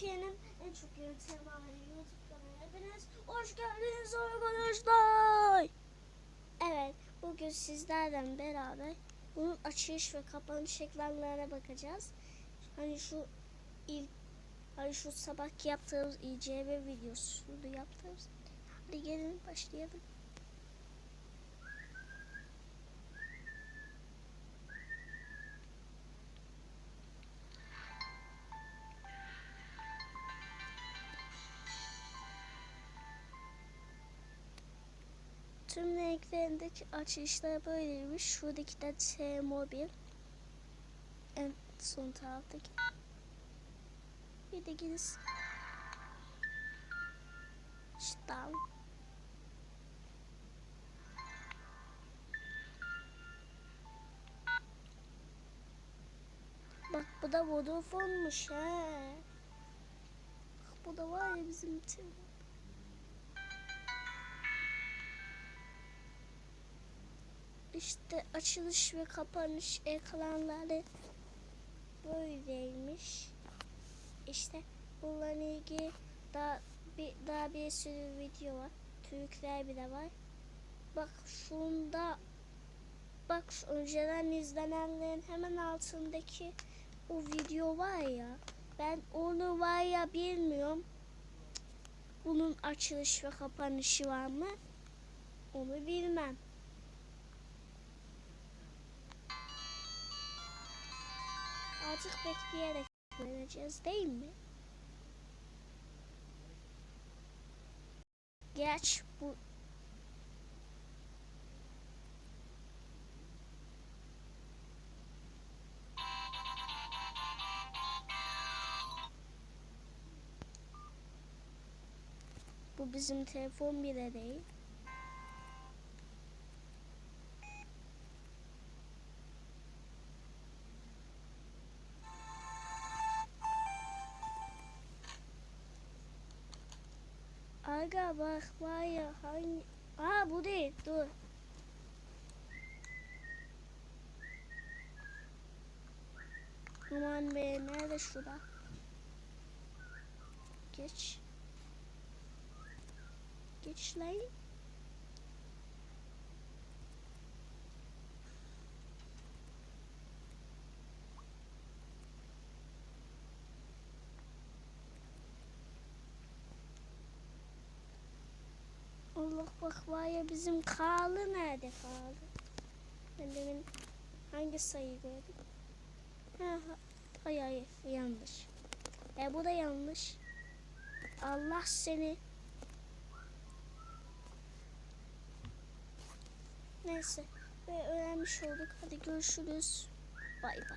Türkiye'nin en çok yönetimi olan YouTube kanalına hepiniz hoş geldiniz arkadaşlar. Evet, bugün sizlerle beraber bunun açılış ve kapanış ekranlarına bakacağız. Hani şu ilk, hani şu sabah yaptığımız ICB videosunu yaptığımız. Hadi gelin başlayalım. Tüm renklerindeki açılışlar böyleymiş. Şuradaki de T-Mobil. En son taraftaki. Bir de giriş. Stav. Bak bu da Vodafone'muş he. Bu da var ya bizim T-Mobil. İşte açılış ve kapanış ekranları böyleymiş. İşte bunlarla ilgili daha bir daha bir sürü video var. Türkler bile var. Bak şunda bak şu önceden izlenenlerin hemen altındaki o video var ya. Ben onu var ya bilmiyorum. Bunun açılış ve kapanışı var mı? Onu bilmem. Artık bekleyerek göreceğiz değil mi? Geç bu Bu bizim telefon bile değil. Aga bak var ya hangi... Aa bu değil dur. Aman be nerede şurada? Geç. Geç lan. Allah bak var ya bizim Kağlı nerede Kağlı? Ben hangi sayıyı gördüm? Ha. Hayır hayır yanlış. E bu da yanlış. Allah seni. Neyse ve öğrenmiş olduk. Hadi görüşürüz. Bay bay.